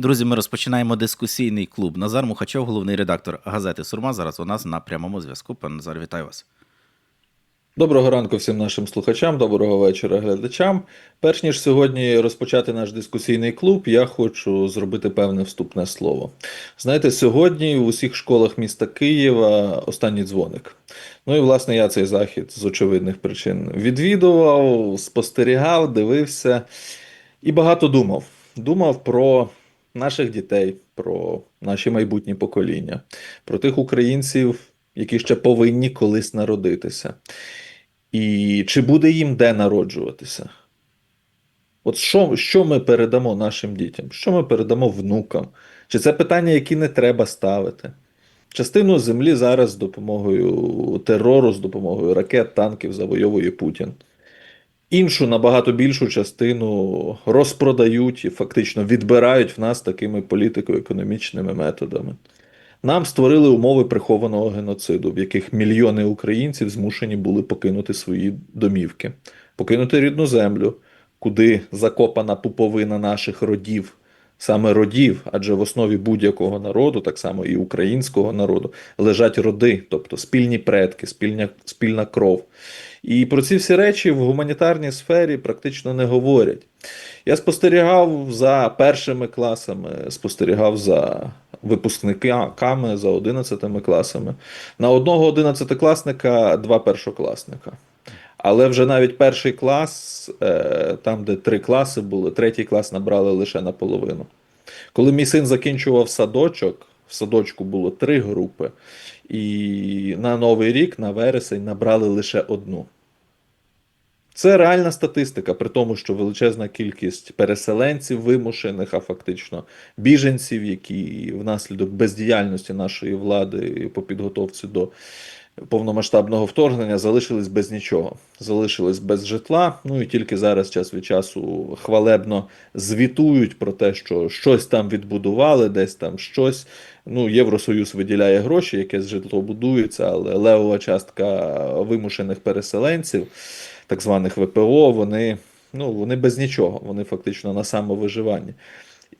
Друзі, ми розпочинаємо дискусійний клуб. Назар Мухачов, головний редактор газети Сурма. Зараз у нас на прямому зв'язку. Пане Назар, вітаю вас. Доброго ранку всім нашим слухачам, доброго вечора глядачам. Перш ніж сьогодні розпочати наш дискусійний клуб, я хочу зробити певне вступне слово. Знаєте, сьогодні в усіх школах міста Києва останній дзвоник. Ну і власне я цей захід з очевидних причин відвідував, спостерігав, дивився і багато думав. Думав про наших дітей, про наші майбутні покоління, про тих українців, які ще повинні колись народитися. І чи буде їм де народжуватися? От що, що ми передамо нашим дітям? Що ми передамо внукам? Чи це питання, які не треба ставити? Частину землі зараз з допомогою терору, з допомогою ракет, танків завойовує Путін. Іншу набагато більшу частину розпродають і фактично відбирають в нас такими політико-економічними методами. Нам створили умови прихованого геноциду, в яких мільйони українців змушені були покинути свої домівки, покинути рідну землю, куди закопана пуповина наших родів, саме родів, адже в основі будь-якого народу, так само і українського народу, лежать роди, тобто спільні предки, спільня, спільна кров. І про ці всі речі в гуманітарній сфері практично не говорять. Я спостерігав за першими класами, спостерігав за випускниками, за одинадцятими класами. На одного одинадцятикласника два першокласника. Але вже навіть перший клас, е, там, де три класи були, третій клас набрали лише наполовину. Коли мій син закінчував садочок, в садочку було три групи, і на Новий рік, на вересень, набрали лише одну. Це реальна статистика, при тому, що величезна кількість переселенців вимушених, а фактично біженців, які внаслідок бездіяльності нашої влади по підготовці до повномасштабного вторгнення залишились без нічого, залишились без житла. Ну і тільки зараз час від часу хвалебно звітують про те, що щось там відбудували, десь там щось. Ну, Євросоюз виділяє гроші, якесь житло будується, але левова частка вимушених переселенців, так званих ВПО, вони, ну, вони без нічого, вони фактично на самовиживанні.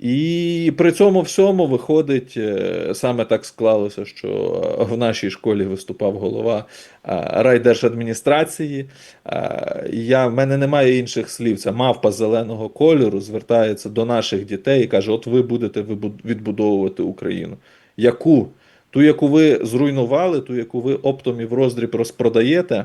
І при цьому всьому виходить, е, саме так склалося, що в нашій школі виступав голова е, райдержадміністрації. Е, Я, в мене немає інших слів. Це мавпа зеленого кольору звертається до наших дітей і каже: От ви будете відбудовувати Україну. Яку? Ту, яку ви зруйнували, ту, яку ви оптом і в роздріб розпродаєте.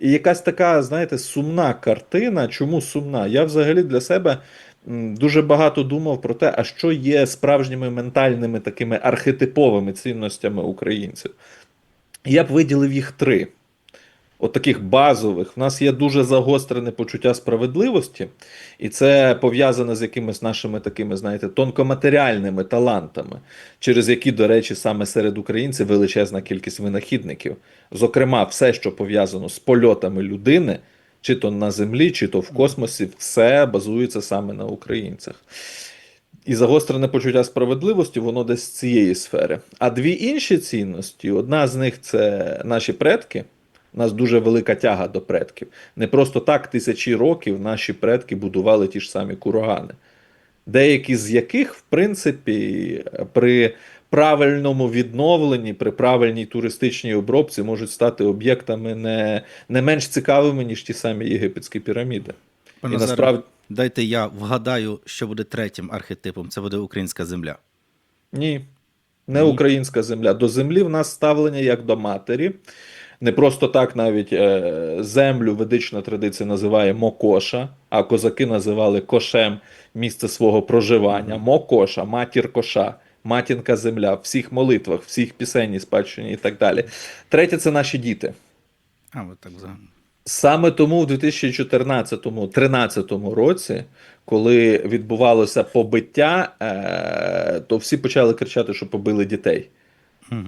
І якась така, знаєте, сумна картина. Чому сумна? Я взагалі для себе дуже багато думав про те, а що є справжніми ментальними такими архетиповими цінностями українців. Я б виділив їх три. От таких базових. В нас є дуже загострене почуття справедливості, і це пов'язане з якимись нашими такими, знаєте, тонкоматеріальними талантами, через які, до речі, саме серед українців величезна кількість винахідників. Зокрема, все, що пов'язано з польотами людини, чи то на землі, чи то в космосі, все базується саме на українцях. І загострене почуття справедливості, воно десь з цієї сфери. А дві інші цінності: одна з них це наші предки. У нас дуже велика тяга до предків. Не просто так тисячі років наші предки будували ті ж самі кургани, деякі з яких, в принципі, при правильному відновленні, при правильній туристичній обробці можуть стати об'єктами не, не менш цікавими, ніж ті самі єгипетські піраміди. Пане І насправді дайте я вгадаю, що буде третім архетипом. Це буде українська земля. Ні, не Ні. українська земля. До землі в нас ставлення як до матері. Не просто так навіть е, землю ведична традиція називає Мокоша, а козаки називали кошем місце свого проживання. Мокоша, матір коша, матінка земля в всіх молитвах, всіх пісенній спадщині і так далі. Третє це наші діти. А, от так взагалі. Саме тому в 2014-2013 році, коли відбувалося побиття, е, то всі почали кричати, що побили дітей.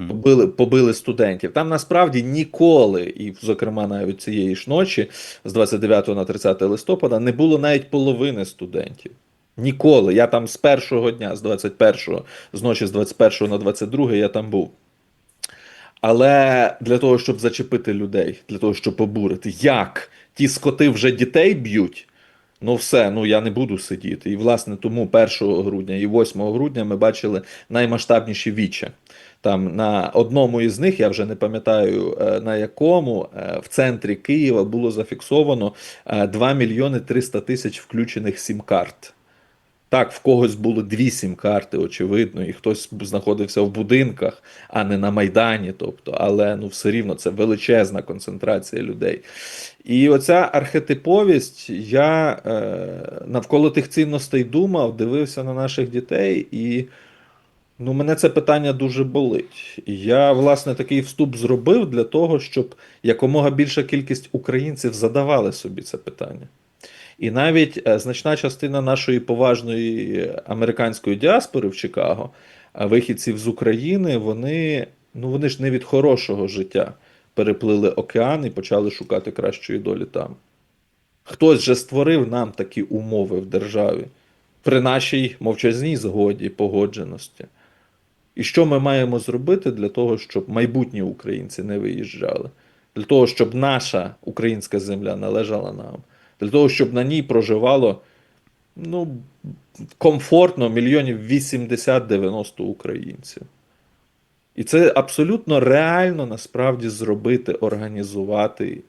Побили, побили студентів. Там насправді ніколи, і, зокрема, навіть цієї ж ночі, з 29 на 30 листопада, не було навіть половини студентів. Ніколи. Я там з першого дня, з 21-го, з ночі з 21 на 22 я там був. Але для того, щоб зачепити людей, для того, щоб побурити, як ті скоти вже дітей б'ють, Ну, все, ну я не буду сидіти. І, власне, тому 1 грудня і 8 грудня ми бачили наймасштабніші віче. Там на одному із них, я вже не пам'ятаю е, на якому, е, в центрі Києва було зафіксовано е, 2 мільйони 300 тисяч включених сім-карт. Так, в когось було дві сім-карти, очевидно, і хтось знаходився в будинках, а не на Майдані. Тобто, але ну все рівно це величезна концентрація людей. І оця архетиповість, я е, навколо тих цінностей думав, дивився на наших дітей, і ну, мене це питання дуже болить. Я, власне, такий вступ зробив для того, щоб якомога більша кількість українців задавали собі це питання. І навіть е, значна частина нашої поважної американської діаспори в Чикаго, е, вихідців з України, вони, ну, вони ж не від хорошого життя переплили океан і почали шукати кращої долі там. Хтось же створив нам такі умови в державі при нашій мовчазній згоді, погодженості. І що ми маємо зробити для того, щоб майбутні українці не виїжджали? Для того, щоб наша українська земля належала нам, для того, щоб на ній проживало ну, комфортно мільйонів 80-90 українців. І це абсолютно реально насправді зробити, організувати.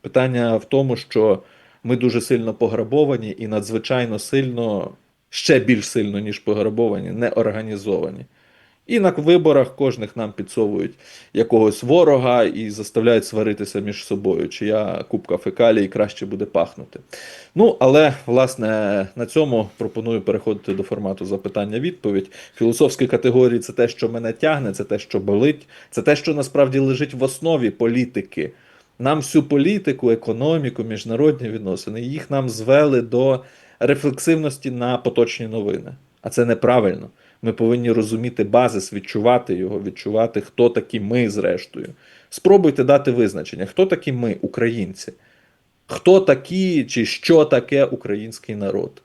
Питання в тому, що ми дуже сильно пограбовані і надзвичайно сильно, ще більш сильно, ніж пограбовані, не організовані. І на виборах кожних нам підсовують якогось ворога і заставляють сваритися між собою, чия кубка фекалій краще буде пахнути. Ну, але власне на цьому пропоную переходити до формату запитання-відповідь. Філософські категорії це те, що мене тягне, це те, що болить, це те, що насправді лежить в основі політики. Нам всю політику, економіку, міжнародні відносини, їх нам звели до рефлексивності на поточні новини. А це неправильно. Ми повинні розуміти базис, відчувати його, відчувати, хто такі ми, зрештою. Спробуйте дати визначення, хто такі ми, українці, хто такі чи що таке український народ,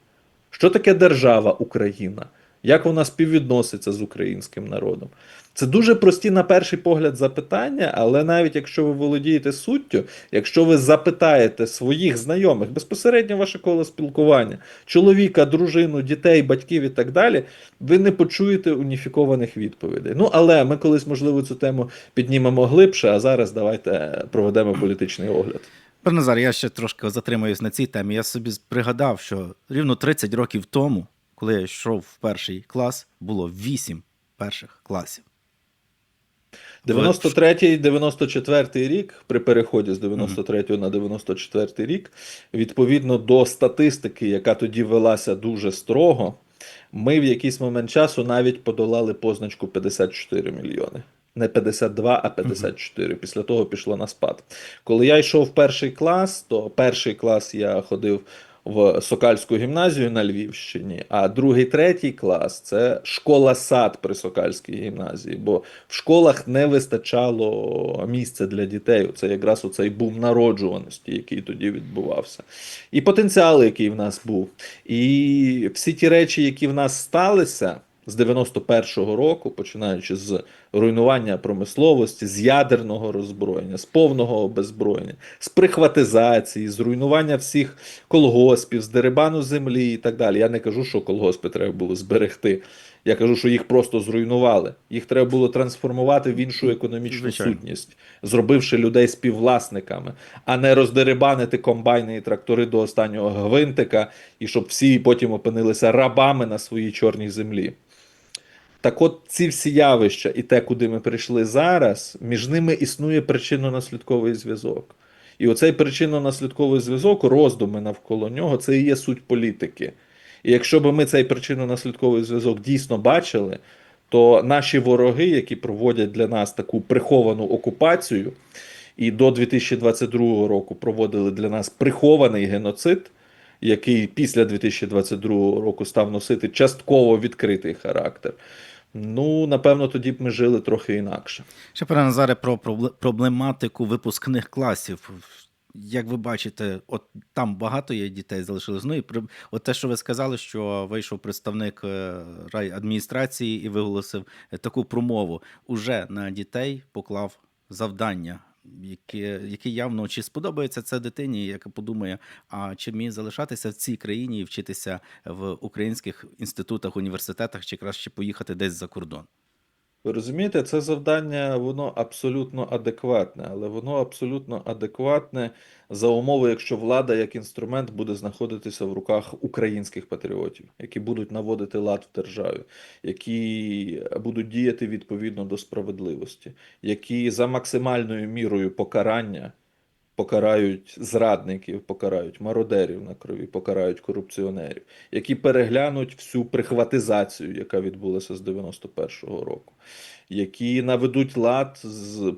що таке держава Україна, як вона співвідноситься з українським народом. Це дуже прості, на перший погляд, запитання, але навіть якщо ви володієте суттю, якщо ви запитаєте своїх знайомих, безпосередньо ваше коло спілкування, чоловіка, дружину, дітей, батьків і так далі, ви не почуєте уніфікованих відповідей. Ну, але ми колись, можливо, цю тему піднімемо глибше, а зараз давайте проведемо політичний огляд. Пане Назар, я ще трошки затримаюсь на цій темі. Я собі пригадав, що рівно 30 років тому, коли я йшов в перший клас, було 8 перших класів. 93-й, 94-й рік, при переході з 93-го на 94-й рік, відповідно до статистики, яка тоді велася дуже строго, ми в якийсь момент часу навіть подолали позначку 54 мільйони. Не 52, а 54. Після того пішло на спад. Коли я йшов в перший клас, то перший клас я ходив в Сокальську гімназію на Львівщині, а другий, третій клас це школа-сад при Сокальській гімназії, бо в школах не вистачало місця для дітей. Це якраз оцей бум народжуваності, який тоді відбувався, і потенціал, який в нас був. І всі ті речі, які в нас сталися. З 91-го року, починаючи з руйнування промисловості, з ядерного роззброєння, з повного обезброєння, з прихватизації, з руйнування всіх колгоспів, з дерибану землі і так далі. Я не кажу, що колгоспи треба було зберегти. Я кажу, що їх просто зруйнували. Їх треба було трансформувати в іншу економічну Звичайно. сутність, зробивши людей співвласниками, а не роздерибанити комбайни і трактори до останнього гвинтика, і щоб всі потім опинилися рабами на своїй чорній землі. Так от ці всі явища і те, куди ми прийшли зараз, між ними існує причинно-наслідковий зв'язок. І оцей причинно-наслідковий зв'язок, роздуми навколо нього, це і є суть політики. І якщо б ми цей причинно-наслідковий зв'язок дійсно бачили, то наші вороги, які проводять для нас таку приховану окупацію, і до 2022 року проводили для нас прихований геноцид, який після 2022 року став носити частково відкритий характер. Ну, напевно, тоді б ми жили трохи інакше. Ще пане Назаре, про проблематику випускних класів. Як ви бачите, от там багато є дітей залишилось. Ну і при от те, що ви сказали, що вийшов представник е, райадміністрації і виголосив е, таку промову. Уже на дітей поклав завдання яке, які явно чи сподобається це дитині, яка подумає, а чи мені залишатися в цій країні і вчитися в українських інститутах, університетах, чи краще поїхати десь за кордон. Ви розумієте, це завдання воно абсолютно адекватне, але воно абсолютно адекватне за умови, якщо влада як інструмент буде знаходитися в руках українських патріотів, які будуть наводити лад в державі, які будуть діяти відповідно до справедливості, які за максимальною мірою покарання покарають зрадників, покарають мародерів на крові, покарають корупціонерів, які переглянуть всю прихватизацію, яка відбулася з 91-го року, які наведуть лад,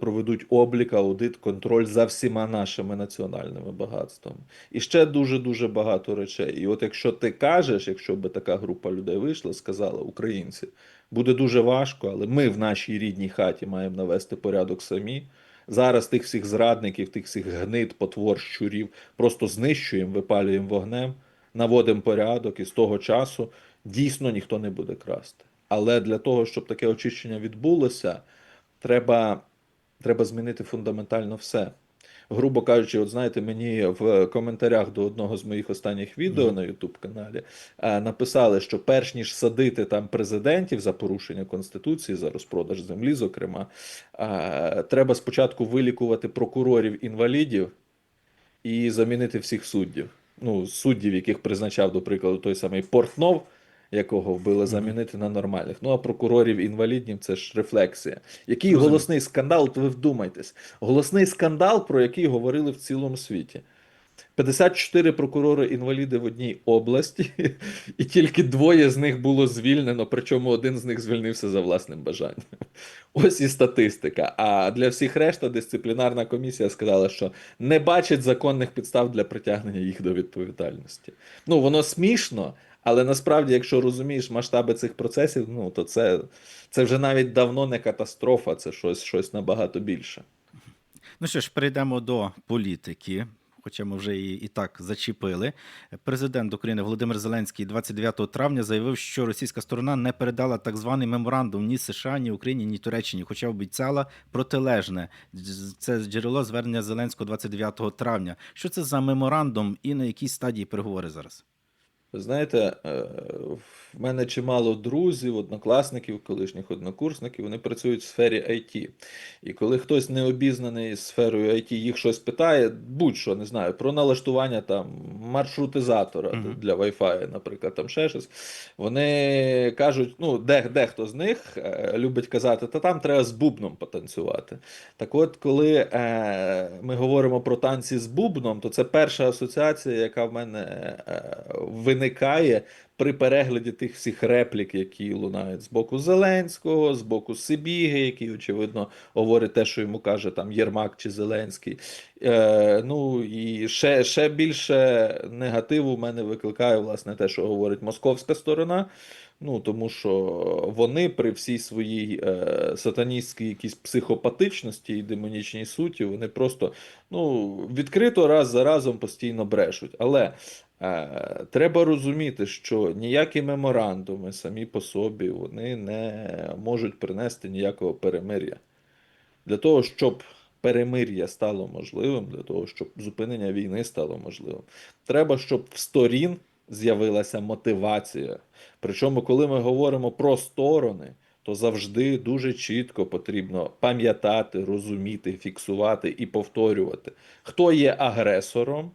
проведуть облік, аудит, контроль за всіма нашими національними багатствами. І ще дуже-дуже багато речей. І от якщо ти кажеш, якщо би така група людей вийшла, сказала українці, буде дуже важко, але ми в нашій рідній хаті маємо навести порядок самі. Зараз тих всіх зрадників, тих всіх гнид, потвор, щурів просто знищуємо, випалюємо вогнем, наводимо порядок, і з того часу дійсно ніхто не буде красти. Але для того, щоб таке очищення відбулося, треба, треба змінити фундаментально все. Грубо кажучи, от знаєте, мені в коментарях до одного з моїх останніх відео на YouTube каналі е, написали, що перш ніж садити там президентів за порушення конституції, за розпродаж землі, зокрема, е, треба спочатку вилікувати прокурорів інвалідів і замінити всіх суддів. Ну, суддів, яких призначав, до прикладу, той самий Портнов, якого вбили, замінити на нормальних. Ну а прокурорів інвалідів це ж рефлексія. Який Розумію. голосний скандал, от ви вдумайтесь. Голосний скандал, про який говорили в цілому світі. 54 прокурори інваліди в одній області, і тільки двоє з них було звільнено, причому один з них звільнився за власним бажанням. Ось і статистика. А для всіх решта дисциплінарна комісія сказала, що не бачить законних підстав для притягнення їх до відповідальності. Ну, воно смішно, але насправді, якщо розумієш масштаби цих процесів, ну то це, це вже навіть давно не катастрофа, це щось, щось набагато більше. Ну що ж, перейдемо до політики. Хоча ми вже її і так зачепили. Президент України Володимир Зеленський 29 травня заявив, що російська сторона не передала так званий меморандум ні США, ні Україні, ні Туреччині, хоча обіцяла протилежне. Це джерело звернення Зеленського 29 травня. Що це за меморандум і на якій стадії переговори зараз? Ви знаєте, е, в мене чимало друзів, однокласників, колишніх однокурсників, вони працюють в сфері IT. І коли хтось не обізнаний з сферою IT, їх щось питає, будь-що, не знаю, про налаштування там маршрутизатора Мгм. для Wi-Fi, наприклад, там ще щось, вони кажуть, ну, де, дехто з них е, любить казати, та там треба з бубном потанцювати. Так от, коли е, ми говоримо про танці з бубном, то це перша асоціація, яка в мене е, виникає при перегляді тих всіх реплік, які лунають з боку Зеленського, з боку Сибіги, який, очевидно, говорить те, що йому каже там Єрмак чи Зеленський. Е, ну і ще, ще більше негативу в мене викликає власне те, що говорить московська сторона. Ну, тому що вони при всій своїй е, сатаністській якійсь психопатичності і демонічній суті, вони просто ну, відкрито раз за разом постійно брешуть. Але треба розуміти, що ніякі меморандуми самі по собі вони не можуть принести ніякого перемир'я. Для того, щоб перемир'я стало можливим, для того, щоб зупинення війни стало можливим, треба, щоб в сторін з'явилася мотивація. Причому, коли ми говоримо про сторони, то завжди дуже чітко потрібно пам'ятати, розуміти, фіксувати і повторювати, хто є агресором,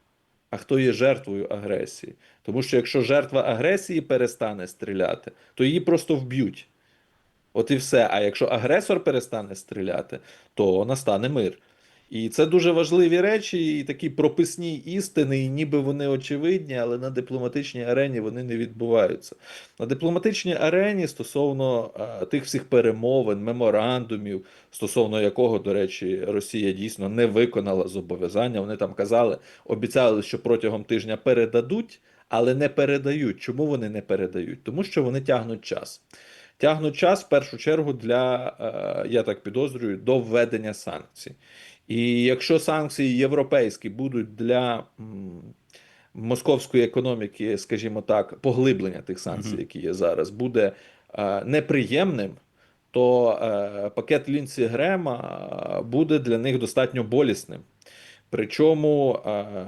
а хто є жертвою агресії. Тому що якщо жертва агресії перестане стріляти, то її просто вб'ють. От і все. А якщо агресор перестане стріляти, то настане мир. І це дуже важливі речі, і такі прописні істини, і ніби вони очевидні, але на дипломатичній арені вони не відбуваються. На дипломатичній арені стосовно е, тих всіх перемовин, меморандумів, стосовно якого, до речі, Росія дійсно не виконала зобов'язання. Вони там казали, обіцяли, що протягом тижня передадуть, але не передають. Чому вони не передають? Тому що вони тягнуть час. Тягнуть час в першу чергу для, е, я так підозрюю, до введення санкцій. І якщо санкції європейські будуть для московської економіки, скажімо так, поглиблення тих санкцій, які є зараз, буде е, неприємним, то е, пакет Лінці Грема е, буде для них достатньо болісним. Причому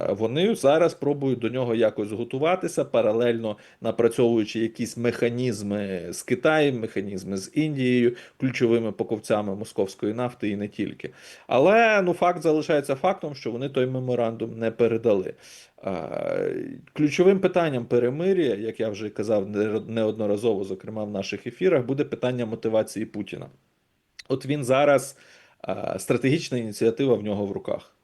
вони зараз пробують до нього якось готуватися, паралельно напрацьовуючи якісь механізми з Китаєм, механізми з Індією, ключовими покупцями московської нафти і не тільки. Але ну факт залишається фактом, що вони той меморандум не передали. Ключовим питанням перемир'я, як я вже казав неодноразово, зокрема в наших ефірах, буде питання мотивації Путіна. От він зараз стратегічна ініціатива в нього в руках.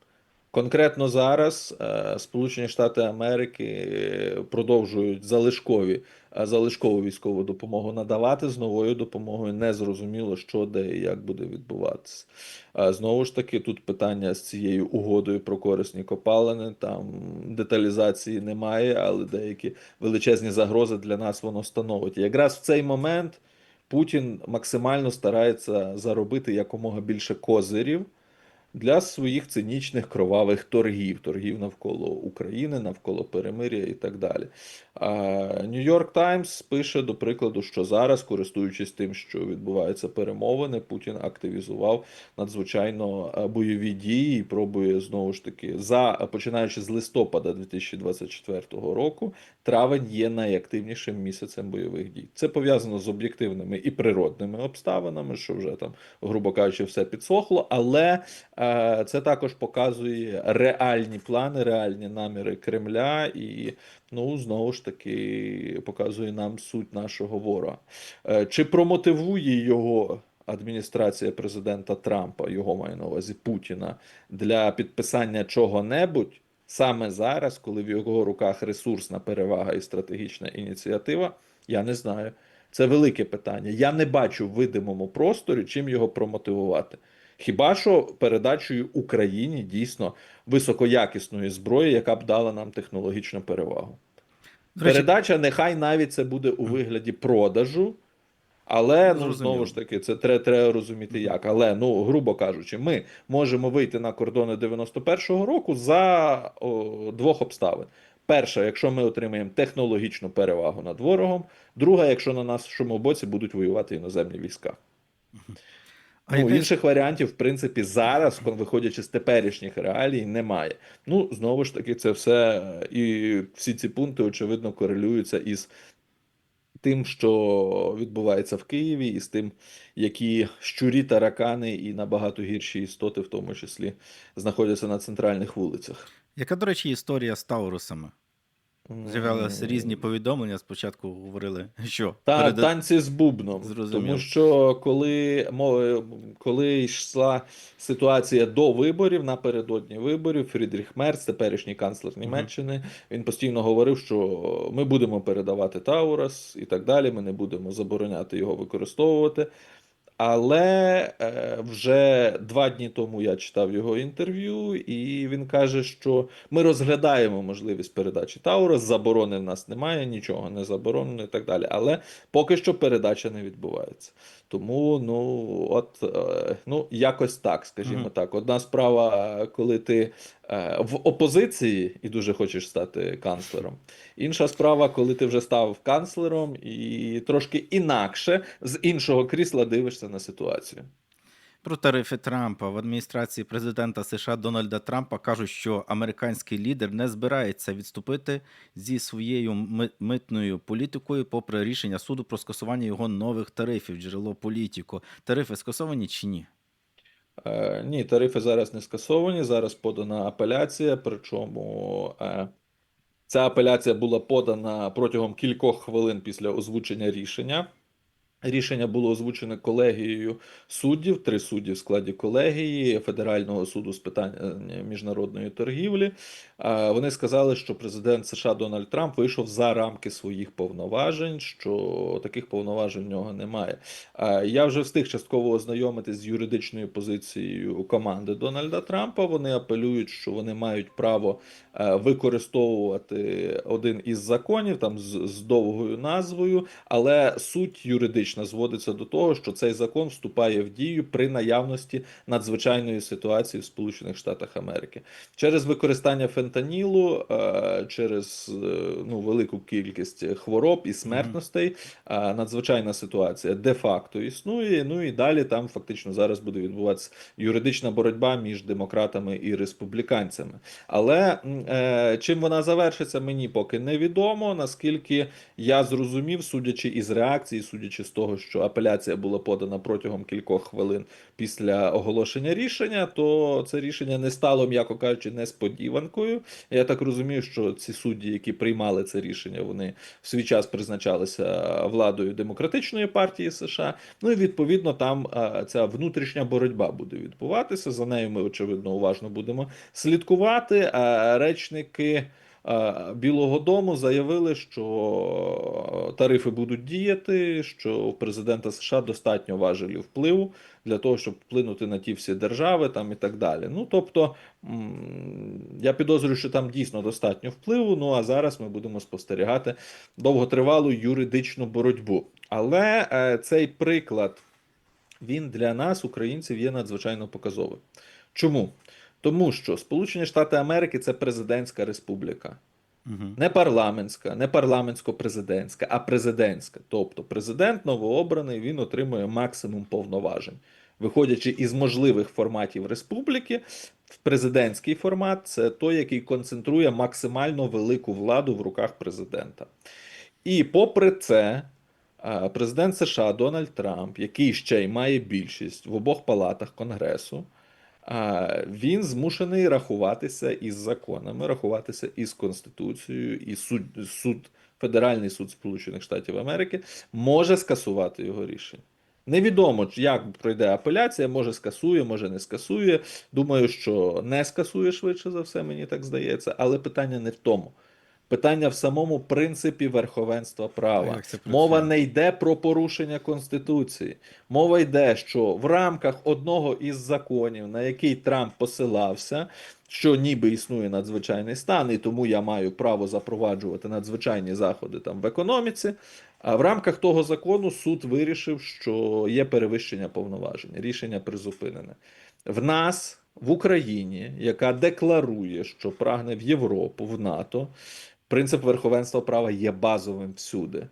Конкретно зараз е, Сполучені Штати Америки е, продовжують залишкові е, залишкову військову допомогу надавати з новою допомогою. Не зрозуміло, що де і як буде відбуватися. Знову ж таки, тут питання з цією угодою про корисні копалини. Там деталізації немає, але деякі величезні загрози для нас воно становить. Якраз в цей момент Путін максимально старається заробити якомога більше козирів для своїх цинічних кровавих торгів, торгів навколо України, навколо перемир'я і так далі. Нью-Йорк Таймс пише, до прикладу, що зараз, користуючись тим, що відбуваються перемовини, Путін активізував надзвичайно е, бойові дії і пробує знову ж таки за починаючи з листопада 2024 року. Травень є найактивнішим місяцем бойових дій. Це пов'язано з об'єктивними і природними обставинами, що вже там, грубо кажучи, все підсохло, але це також показує реальні плани, реальні наміри Кремля, і ну знову ж таки показує нам суть нашого ворога. Е, чи промотивує його? Адміністрація президента Трампа, його маю на увазі Путіна, для підписання чого-небудь саме зараз, коли в його руках ресурсна перевага і стратегічна ініціатива, я не знаю. Це велике питання. Я не бачу в видимому просторі, чим його промотивувати. Хіба що передачею Україні дійсно високоякісної зброї, яка б дала нам технологічну перевагу. Передача, нехай навіть це буде у вигляді продажу, але ну, знову ж таки, це треба, треба розуміти як. Але, ну, грубо кажучи, ми можемо вийти на кордони 91-го року за о, двох обставин. Перша, якщо ми отримаємо технологічну перевагу над ворогом. Друга, якщо на нашому боці будуть воювати іноземні війська. А ну, інших варіантів, в принципі, зараз, виходячи з теперішніх реалій, немає. Ну, знову ж таки, це все і всі ці пункти, очевидно, корелюються із тим, що відбувається в Києві, і з тим, які щурі, таракани і набагато гірші істоти, в тому числі, знаходяться на центральних вулицях. яка, до речі, історія з Таурусами? З'являлися різні повідомлення. Спочатку говорили, що Та переда- танці з бубном. Зрозуміло. Тому що коли коли йшла ситуація до виборів, напередодні виборів, Фрідріх Мерц, теперішній канцлер Німеччини, він постійно говорив, що ми будемо передавати Таурас і так далі. Ми не будемо забороняти його використовувати. Але е, вже два дні тому я читав його інтерв'ю, і він каже, що ми розглядаємо можливість передачі Таура. Заборони в нас немає, нічого не заборонено і так далі. Але поки що передача не відбувається. Тому ну от е, ну якось так, скажімо Мгм. так. Одна справа, коли ти е, в опозиції і дуже хочеш стати канцлером. Інша справа, коли ти вже став канцлером і трошки інакше з іншого крісла дивишся на ситуацію. Про тарифи Трампа в адміністрації президента США Дональда Трампа кажуть, що американський лідер не збирається відступити зі своєю митною політикою, попри рішення суду про скасування його нових тарифів. Джерело політико. Тарифи скасовані чи ні? Е, ні, тарифи зараз не скасовані. Зараз подана апеляція. Причому е, ця апеляція була подана протягом кількох хвилин після озвучення рішення. Рішення було озвучене колегією суддів, три судді в складі колегії Федерального суду з питань е, міжнародної торгівлі. Вони сказали, що президент США Дональд Трамп вийшов за рамки своїх повноважень, що таких повноважень в нього немає. Я вже встиг частково ознайомитись з юридичною позицією команди Дональда Трампа. Вони апелюють, що вони мають право е, використовувати один із законів там з, з довгою назвою, але суть юридична логічна зводиться до того, що цей закон вступає в дію при наявності надзвичайної ситуації в Сполучених Штатах Америки через використання фентанілу, е, через е, ну, велику кількість хвороб і смертностей. е, Надзвичайна ситуація де-факто існує. Ну і далі там фактично зараз буде відбуватися юридична боротьба між демократами і республіканцями. Але чим вона завершиться, мені поки невідомо. Наскільки я зрозумів, судячи із реакції, судячи з того, що апеляція була подана протягом кількох хвилин після оголошення рішення, то це рішення не стало, м'яко кажучи, несподіванкою. Я так розумію, що ці судді, які приймали це рішення, вони в свій час призначалися владою демократичної партії США. Ну і відповідно там ця внутрішня боротьба буде відбуватися. За нею ми очевидно уважно будемо слідкувати. А речники. Білого Дому заявили, що тарифи будуть діяти, що у президента США достатньо важелів впливу для того, щоб вплинути на ті всі держави там і так далі. Ну тобто я підозрюю, що там дійсно достатньо впливу. Ну а зараз ми будемо спостерігати довготривалу юридичну боротьбу. Але е, цей приклад він для нас, українців, є надзвичайно показовим. Чому? Тому що Сполучені Штати Америки це президентська республіка. Угу. Не парламентська, не парламентсько-президентська, а президентська. Тобто президент новообраний він отримує максимум повноважень. Виходячи із можливих форматів республіки, в президентський формат це той, який концентрує максимально велику владу в руках президента. І попри це, президент США Дональд Трамп, який ще й має більшість в обох палатах Конгресу, він змушений рахуватися із законами, рахуватися із Конституцією, і суд, суд, Федеральний суд Сполучених Штатів Америки може скасувати його рішення. Невідомо, як пройде апеляція, може скасує, може не скасує. Думаю, що не скасує швидше за все, мені так здається, але питання не в тому. Питання в самому принципі верховенства права. Мова не йде про порушення Конституції. Мова йде, що в рамках одного із законів, на який Трамп посилався, що ніби існує надзвичайний стан, і тому я маю право запроваджувати надзвичайні заходи там в економіці. А в рамках того закону суд вирішив, що є перевищення повноважень, рішення призупинене. В нас в Україні, яка декларує, що прагне в Європу, в НАТО, принцип верховенства права є базовим всюди.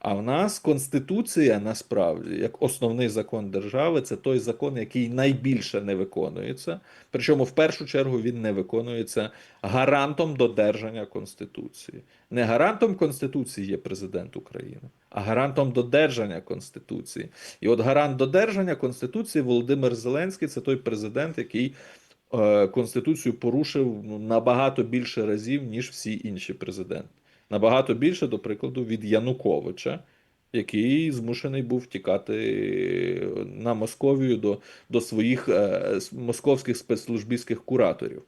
А в нас Конституція насправді, як основний закон держави, це той закон, який найбільше не виконується. Причому в першу чергу він не виконується гарантом додержання Конституції. Не гарантом Конституції є президент України, а гарантом додержання Конституції. І от гарант додержання Конституції Володимир Зеленський це той президент, який Конституцію порушив набагато більше разів, ніж всі інші президенти. Набагато більше, до прикладу, від Януковича, який змушений був тікати на Московію до, до своїх е, московських спецслужбістських кураторів.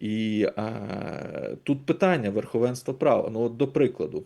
І е, тут питання верховенства права. Ну, от, до прикладу, е,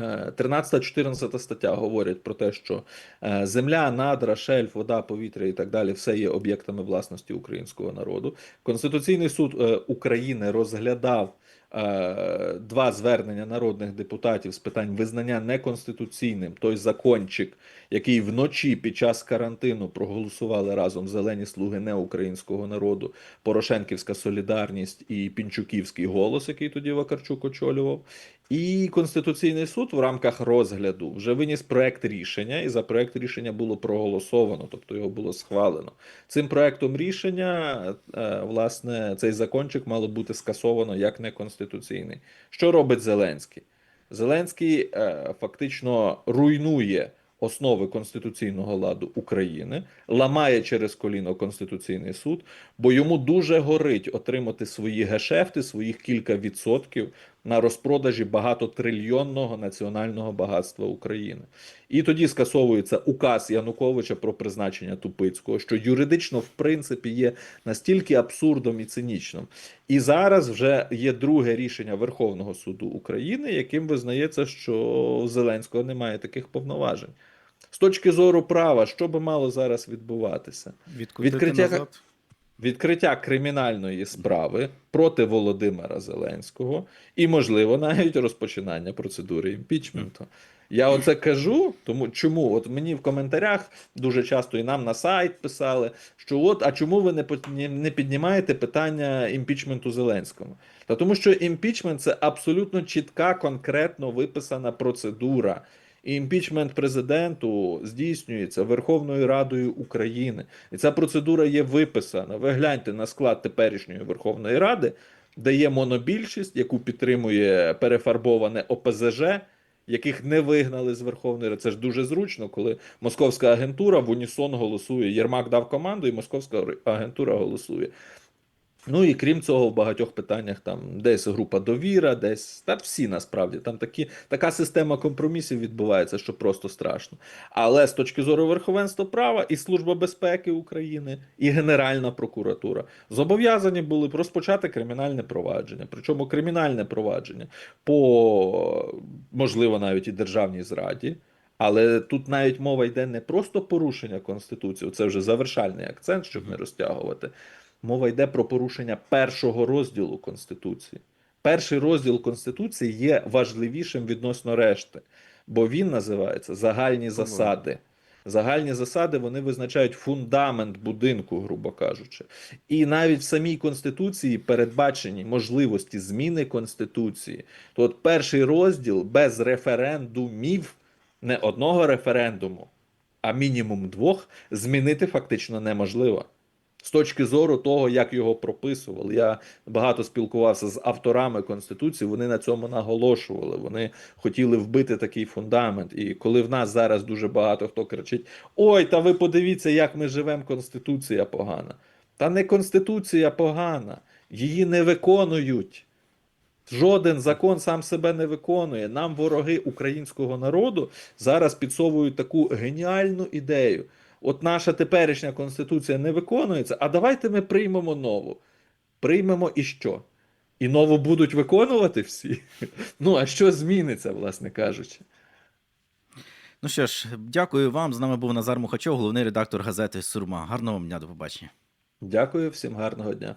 13-14 стаття говорять про те, що е, земля, надра, шельф, вода, повітря і так далі все є об'єктами власності українського народу. Конституційний суд е, України розглядав е, два звернення народних депутатів з питань визнання неконституційним той закончик, який вночі під час карантину проголосували разом зелені слуги неукраїнського народу, Порошенківська солідарність і Пінчуківський голос, який тоді Вакарчук очолював. І Конституційний суд в рамках розгляду вже виніс проект рішення, і за проект рішення було проголосовано, тобто його було схвалено. Цим проектом рішення, е, власне, цей закончик мало бути скасовано як неконституційний. Що робить Зеленський? Зеленський е, фактично руйнує основи конституційного ладу України, ламає через коліно Конституційний суд, бо йому дуже горить отримати свої гешефти, своїх кілька відсотків на розпродажі багатотрильйонного національного багатства України. І тоді скасовується указ Януковича про призначення Тупицького, що юридично, в принципі, є настільки абсурдом і цинічним. І зараз вже є друге рішення Верховного суду України, яким визнається, що Зеленського немає таких повноважень. З точки зору права, що би мало зараз відбуватися? Відкрутити Відкриття- назад. Відкриття кримінальної справи проти Володимира Зеленського і, можливо, навіть розпочинання процедури імпічменту. Я оце кажу, тому чому? От мені в коментарях дуже часто і нам на сайт писали, що от, а чому ви не, не- не піднімаєте питання імпічменту Зеленському? Та тому що імпічмент це абсолютно чітка, конкретно виписана процедура. Імпічмент президенту здійснюється Верховною Радою України. І ця процедура є виписана. Ви гляньте на склад теперішньої Верховної Ради, де є монобільшість, яку підтримує перефарбоване ОПЗЖ, яких не вигнали з Верховної Ради. Це ж дуже зручно, коли московська агентура в унісон голосує. Єрмак дав команду, і московська агентура голосує. Ну і крім цього, в багатьох питаннях там десь група довіра, десь та всі насправді там такі така система компромісів відбувається, що просто страшно. Але з точки зору верховенства права і Служба безпеки України, і Генеральна прокуратура зобов'язані були б розпочати кримінальне провадження. Причому кримінальне провадження по можливо навіть і державній зраді. Але тут навіть мова йде не просто порушення Конституції, це вже завершальний акцент, щоб не розтягувати. Мова йде про порушення першого розділу Конституції. Перший розділ Конституції є важливішим відносно решти, бо він називається загальні засади. Загальні засади вони визначають фундамент будинку, грубо кажучи. І навіть в самій Конституції передбачені можливості зміни Конституції. То от перший розділ без референдумів, не одного референдуму, а мінімум двох, змінити фактично неможливо. З точки зору того, як його прописували, я багато спілкувався з авторами конституції. Вони на цьому наголошували. Вони хотіли вбити такий фундамент. І коли в нас зараз дуже багато хто кричить: Ой, та ви подивіться, як ми живемо, конституція погана. Та не конституція погана, її не виконують. Жоден закон сам себе не виконує. Нам вороги українського народу зараз підсовують таку геніальну ідею. От наша теперішня конституція не виконується, а давайте ми приймемо нову. Приймемо і що? І нову будуть виконувати всі? Ну, а що зміниться, власне кажучи? Ну що ж, дякую вам. З нами був Назар Мухачов, головний редактор газети Сурма. Гарного вам дня, до побачення. Дякую, всім гарного дня.